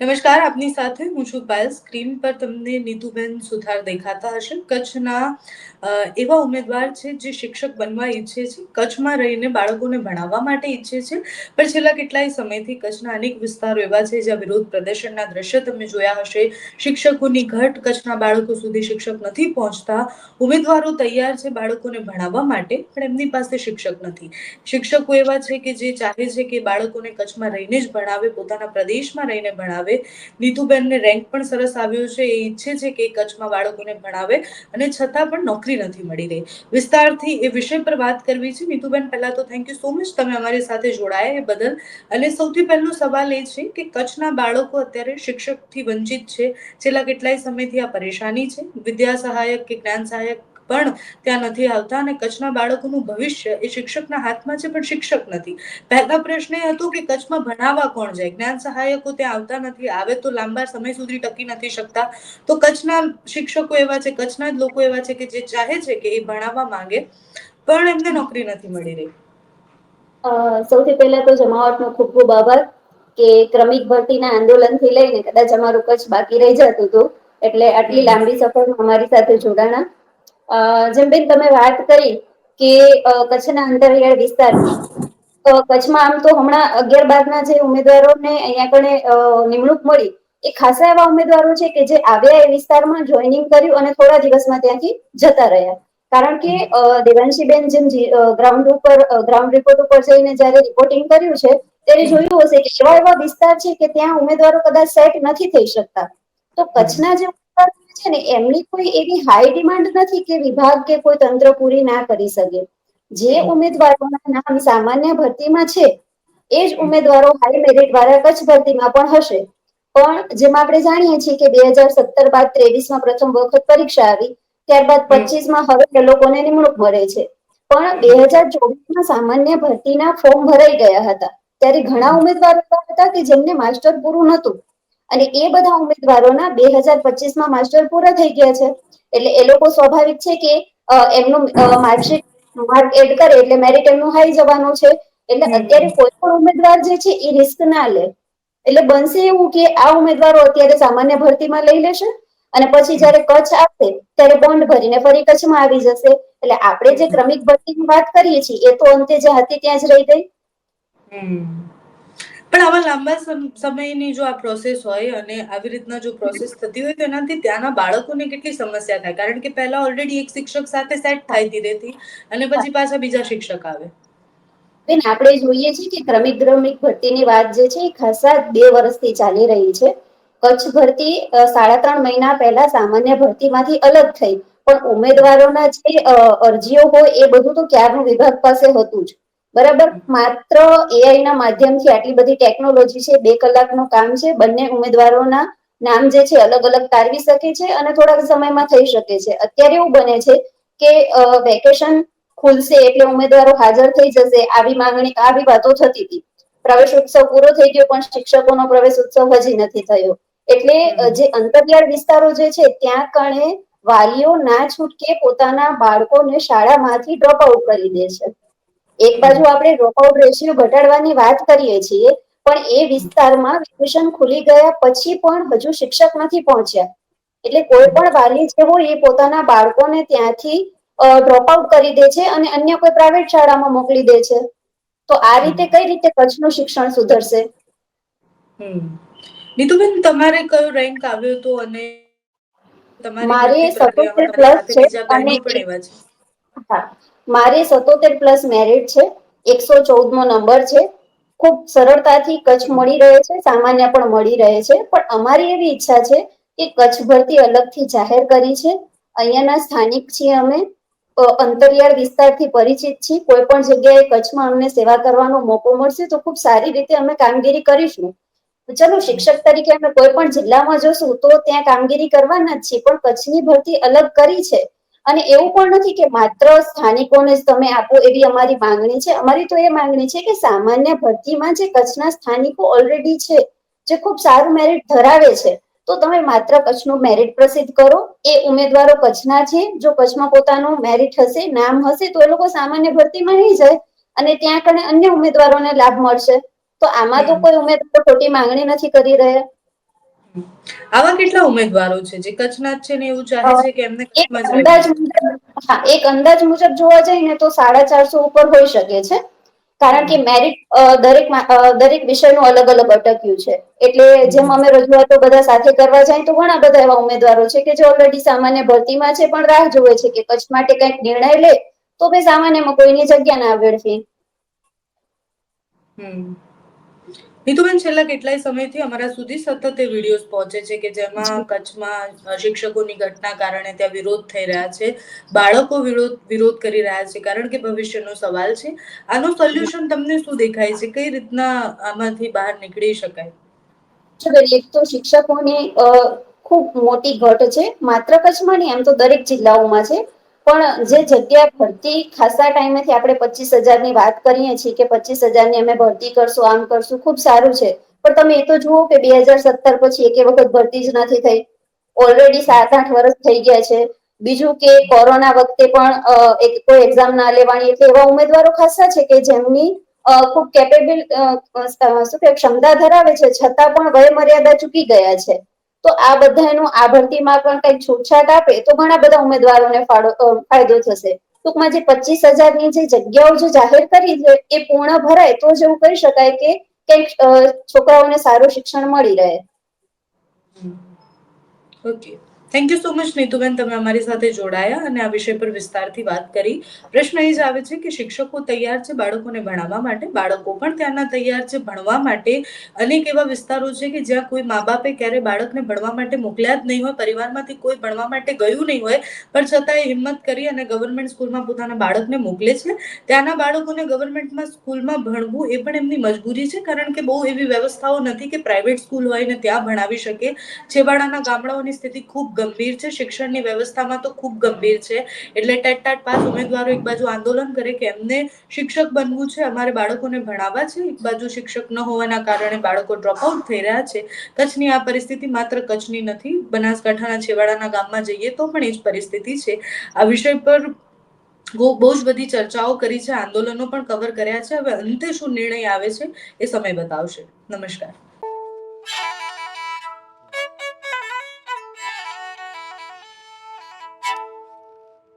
નમસ્કાર, આપની સાથે હું છું પાયલ સ્ક્રીન પર તમને નીતુબેન સુથાર દેખાતા હશે. કચ્છના એવા ઉમેદવાર છે જે શિક્ષક બનવા ઈચ્છે છે. કચ્છમાં રહીને બાળકોને ભણાવવા માટે ઈચ્છે છે. પણ છેલ્લા કેટલાય સમયથી કચ્છના અનેક વિસ્તારો એવા છે જ્યાં વિરોધ પ્રદર્શનના દ્રશ્ય તમે જોયા હશે. શિક્ષકોની ઘટ કચ્છના બાળકો સુધી શિક્ષક નથી પહોંચતા. ઉમેદવારો તૈયાર છે બાળકોને ભણાવવા માટે, પણ એમની પાસે શિક્ષક નથી. શિક્ષકો એવા છે કે જે ચાહે છે કે બાળકોને કચ્છમાં રહીને જ ભણાવે, પોતાના પ્રદેશમાં રહીને ભણાવે. નીતુબેનને રેન્ક પણ સરસ આવ્યો છે. એ ઈચ્છે છે કે કચ્છમાં બાળકોને ભણાવે અને છતાં પણ નોકરી નથી મળી રહી. વિસ્તારથી એ વિષય પર વાત કરવી છે. નીતુબેન, પહેલા તો થેન્ક યુ સો મચ તમે અમારી સાથે જોડાયા એ બદલ. અને સૌથી પહેલો સવાલ એ છે કે કચ્છના બાળકો અત્યારે શિક્ષકથી વંચિત છે. છેલ્લા કેટલાય સમયથી આ પરેશાની છે. વિદ્યા સહાયક કે જ્ઞાન સહાયક પણ ત્યાં નથી આવતા અને કચ્છના બાળકોનું ભવિષ્ય એ શિક્ષકના હાથમાં છે પણ શિક્ષક નથી. પહેલા પ્રશ્ન એ હતો કે કચ્છમાં ભણાવવા કોણ જાય? જ્ઞાન સહાયકો ત્યાં આવતા નથી આવે તો લાંબા સમય સુધી ટકી નથી શકતા. તો કચ્છના શિક્ષકો એવા છે કચ્છના જ લોકો એવા છે કે જે ચાહે છે કે એ ભણાવવા માંગે પણ એમને નોકરી નથી મળી રહી. સૌથી પહેલા તો જમાવટનો ખૂબ ખૂબ આભાર કે ક્રમિક ભરતીના આંદોલનથી લઈને કદાચ અમારું કચ્છ બાકી રહી જતું હતું એટલે આટલી લાંબી સફર અમારી સાથે જોડાણા. જેમ બેન તમે વાત કરી કે કચ્છના અંતરિયાળ વિસ્તારમાં કચ્છમાં આમ તો હમણાં અગિયાર બારના જે ઉમેદવારો ને અહિયાં કણે નિમણૂક મળી, એ ખાસા એવા ઉમેદવારો છે કે જે આવ્યા એ વિસ્તારમાં જોઈનિંગ કર્યું અને થોડા દિવસમાં ત્યાંથી જતા રહ્યા. કારણ કે દેવાંશીબેન જેમ ગ્રાઉન્ડ ઉપર ગ્રાઉન્ડ રિપોર્ટ ઉપર જઈને જયારે રિપોર્ટિંગ કર્યું છે, ત્યારે જોયું હશે કે એવા એવા વિસ્તાર છે કે ત્યાં ઉમેદવારો કદાચ સેટ નથી થઈ શકતા. તો કચ્છના જે છે ને એમની કોઈ એવી હાઈ ડિમાન્ડ નથી કે વિભાગ કે કોઈ તંત્ર પૂરી ના કરી શકે. જે ઉમેદવારોના નામ સામાન્ય ભરતીમાં છે એ જ ઉમેદવારો હાઈ મેરિટ વાળા કચ્છ ભરતીમાં પણ હશે. પણ જેમાં આપણે જાણીએ છીએ કે બે હજાર સત્તર બાદ ત્રેવીસમાં પ્રથમ વખત પરીક્ષા આવી ત્યારબાદ પચીસમાં હવે એ લોકોને નિમણૂક મળે છે. પણ બે હજાર ચોવીસ સામાન્ય ભરતીના ફોર્મ ભરાઈ ગયા હતા. ત્યારે ઘણા ઉમેદવારો હતા કે જેમને માસ્ટર પૂરું નતું અને એ બધા ઉમેદવારોના બે હજાર પચીસમાં માસ્ટર પૂરા થઈ ગયા છે. એટલે એ લોકો સ્વાભાવિક છે કે એમનું માર્કશીટ માર્ક એડ કરે એટલે મેરિટ એમનું હાઈ જવાનું છે. એટલે અત્યારે કોઈ પણ ઉમેદવાર જે છે એ રિસ્ક ના લે. એટલે બનશે એવું કે આ ઉમેદવારો અત્યારે સામાન્ય ભરતીમાં લઈ લેશે અને પછી જયારે કચ્છ આવશે ત્યારે બોન્ડ ભરીને ફરી કચ્છમાં આવી જશે. એટલે આપણે જે ક્રમિક ભરતીની વાત કરીએ છીએ એ તો અંતે જે હતી ત્યાં જ રહી ગઈ. પણ આવા લાંબા સમયની જો આ પ્રોસેસ હોય અને આવી રીતના જો પ્રોસેસ થતી હોય તો એનાથી ત્યાંના બાળકોને કેટલી સમસ્યા થાય? કારણ કે પહેલા ઓલરેડી એક શિક્ષક સાથે સેટ થાય ધીરેથી અને પછી પાછા બીજા શિક્ષક આવે. બેન, આપણે જોઈએ છીએ કે ક્રમિક ક્રમિક ભરતીની વાત જે છે ખાસા બે વર્ષથી ચાલી રહી છે. કચ્છ ભરતી સાડા ત્રણ મહિના પહેલા સામાન્ય ભરતીમાંથી અલગ થઈ. પણ ઉમેદવારોના જે અરજીઓ હોય એ બધું તો ક્યારનું વિભાગ પાસે હતું જ. બરાબર? માત્ર એઆઈ ના માધ્યમથી આટલી બધી ટેકનોલોજી છે, બે કલાકનું કામ છે, બંને ઉમેદવારોના નામ જે છે, અલગ અલગ તારવી શકે છે અને થોડાક સમયમાં થઈ શકે છે. અત્યારે એવું બને છે કે વેકેશન ખુલશે એટલે ઉમેદવારો હાજર થઈ જશે. આવી માંગણી, આવી વાતો થતી હતી. પ્રવેશ ઉત્સવ પૂરો થઈ ગયો, પણ શિક્ષકોનો પ્રવેશ ઉત્સવ હજી નથી થયો. એટલે જે અંતરિયાળ વિસ્તારો જે છે, ત્યાં કણે વાલીઓ ના છૂટકે પોતાના બાળકોને શાળામાંથી ડ્રોપ આઉટ કરી દે છે. એક બાજુ આપણે રોકઆઉટ રેશિયો ઘટાડવાની વાત કરીએ છીએ પણ એ વિસ્તારમાં વેકેશન ખુલી ગયા પછી પણ હજુ શિક્ષક નથી પહોંચ્યા. એટલે કોઈ પણ વાલી જે હોય એ પોતાના બાળકોને ત્યાંથી ડ્રોપ આઉટ કરી દે છે અને અન્ય કોઈ પ્રાઇવેટ શાળામાં મોકલી દે છે. તો આ રીતે કઈ રીતે કચ્છનું શિક્ષણ સુધરશે? નીતુબેન તમારે કયો રેન્ક આવ્યો હતો અને તમારી મારે સતોતેર પ્લસ છે અને હા. મારે સત્તોતેર પ્લસ મેરિટ છે, એકસો ચૌદ નો નંબર છે. ખૂબ સરળતાથી કચ્છ મળી રહે છે, સામાન્ય પણ મળી રહે છે. પણ અમારી એવી ઈચ્છા છે કે કચ્છ ભરતી અલગથી જાહેર કરી છે. અહીંયાના સ્થાનિક છીએ અમે. અંતરિયાળ વિસ્તારથી પરિચિત છીએ. કોઈ પણ જગ્યાએ કચ્છમાં અમને સેવા કરવાનો મોકો મળશે તો ખૂબ સારી રીતે અમે કામગીરી કરીશું. ચાલો, શિક્ષક તરીકે અમે કોઈ પણ જિલ્લામાં જોશું તો ત્યાં કામગીરી કરવાના જ છીએ. પણ કચ્છની ભરતી અલગ કરી છે. અને એવું પણ નથી કે માત્ર સ્થાનિકોને જ તમે આપો એવી અમારી માંગણી છે. અમારી તો એ માંગણી છે કે સામાન્ય ભરતીમાં જે કચ્છના સ્થાનિકો ઓલરેડી છે જે ખૂબ સારું મેરિટ ધરાવે છે તો તમે માત્ર કચ્છનું મેરિટ પ્રસિદ્ધ કરો. એ ઉમેદવારો કચ્છના છે જો કચ્છમાં પોતાનું મેરિટ હશે નામ હશે તો એ લોકો સામાન્ય ભરતીમાં નહીં જાય અને ત્યાં કણે અન્ય ઉમેદવારોને લાભ મળશે. તો આમાં તો કોઈ ઉમેદવાર ખોટી માંગણી નથી કરી રહ્યા. આવા કેટલા ઉમેદવારો છે જે કચ્છના છે ને એવું ચાહે છે કે એમને અંદાજ મુજબ હા એક અંદાજ મુજબ જોવા જઈએ ને તો સાડા ચારસો ઉપર હોઈ શકે છે. કારણ કે મેરિટ દરેક દરેક વિષયનું અલગ અલગ અટક્યું છે. એટલે જેમ અમે રજૂઆતો બધા સાથે કરવા જાય તો ઘણા બધા એવા ઉમેદવારો છે કે જે ઓલરેડી સામાન્ય ભરતીમાં છે પણ રાહ જોવે છે કે કચ્છ માટે કંઈક નિર્ણય લે તો ભાઈ સામાન્યમાં કોઈની જગ્યા ના વેડફી. હમ. નીતુબેન છેલ્લા કેટલાય સમયથી અમારા સુધી સતત એ વિડીયોઝ પહોંચે છે કે જેમાં કચ્છમાં શિક્ષકોની ઘટના કારણે ત્યાં વિરોધ થઈ રહ્યા છે. બાળકો વિરોધ વિરોધ કરી રહ્યા છે. કારણ કે ભવિષ્યનો સવાલ છે. આનું સોલ્યુશન તમને શું દેખાય છે? કઈ રીતના આમાંથી બહાર નીકળી શકાય? એક તો શિક્ષકોની ખૂબ મોટી ઘટ છે. માત્ર કચ્છમાં નહીં એમ તો દરેક જિલ્લાઓમાં છે. પણ જે જગ્યા ભરતી ખાસા ટાઈમેથી આપણે પચીસ હજારની વાત કરીએ છીએ કે પચીસ હજારની અમે ભરતી કરશું, આમ કરશું, ખૂબ સારું છે. પણ તમે એ તો જુઓ કે બે હજાર સત્તર પછી એક વખત ભરતી જ નથી થઈ. ઓલરેડી સાત આઠ વર્ષ થઈ ગયા છે. બીજું કે કોરોના વખતે પણ એક કોઈ એક્ઝામ ના લેવાની એટલે એવા ઉમેદવારો ખાસા છે કે જેમની ખૂબ કેપેબલ શું કે ક્ષમતા ધરાવે છે, છતાં પણ વય મર્યાદા ચૂકી ગયા છે. તો આ બધાનું આ ભરતીમાં પણ કંઈક છૂટછાટ આપે તો ઘણા બધા ઉમેદવારોને ફાયદો થશે. ટૂંકમાં જે પચીસ હજારની જે જગ્યાઓ જે જાહેર કરી છે, એ પૂર્ણ ભરાય તો જ એવું કહી શકાય કે કંઈક છોકરાઓને સારું શિક્ષણ મળી રહે. Okay. Thank you so much નીતુબેન તમે અમારી સાથે જોડાયા અને આ વિષય પર વિસ્તારથી વાત કરી. પ્રશ્ન એ જ આવે છે કે શિક્ષકો તૈયાર છે બાળકોને ભણાવવા માટે? બાળકો પણ ત્યાંના તૈયાર છે ભણવા માટે. અનેક એવા વિસ્તારો છે કે જ્યાં કોઈ મા બાપે ક્યારે બાળકને ભણવા માટે મોકલ્યા જ નહીં હોય, પરિવારમાંથી કોઈ ભણવા માટે ગયું નહીં હોય, પણ છતાં એ હિંમત કરી અને ગવર્મેન્ટ સ્કૂલમાં પોતાના બાળકને મોકલે છે. ત્યાંના બાળકોને ગવર્મેન્ટમાં સ્કૂલમાં ભણવું એ પણ એમની મજબૂરી છે, કારણ કે બહુ એવી વ્યવસ્થાઓ નથી કે પ્રાઇવેટ સ્કૂલ હોય ને ત્યાં ભણાવી શકે. છેવાડાના ગામડાઓની સ્થિતિ ખૂબ ગંભીર છે. શિક્ષણની વ્યવસ્થામાં તો ખૂબ ગંભીર છે. એટલે ટેટ ટાટ પાસ ઉમેદવારો એક બાજુ આંદોલન કરે કે એમને શિક્ષક બનવું છે. અમારે બાળકોને ભણાવવા છે. એક બાજુ શિક્ષક ન હોવાના કારણે બાળકો ડ્રોપ આઉટ થઈ રહ્યા છે. કચ્છની આ પરિસ્થિતિ માત્ર કચ્છની નથી. બનાસકાંઠાના છેવાડાના ગામમાં જઈએ તો પણ એ જ પરિસ્થિતિ છે. આ વિષય પર બહુ જ બધી ચર્ચાઓ કરી છે. આંદોલનો પણ કવર કર્યા છે. હવે અંતે શું નિર્ણય આવે છે એ સમય બતાવશે. નમસ્કાર.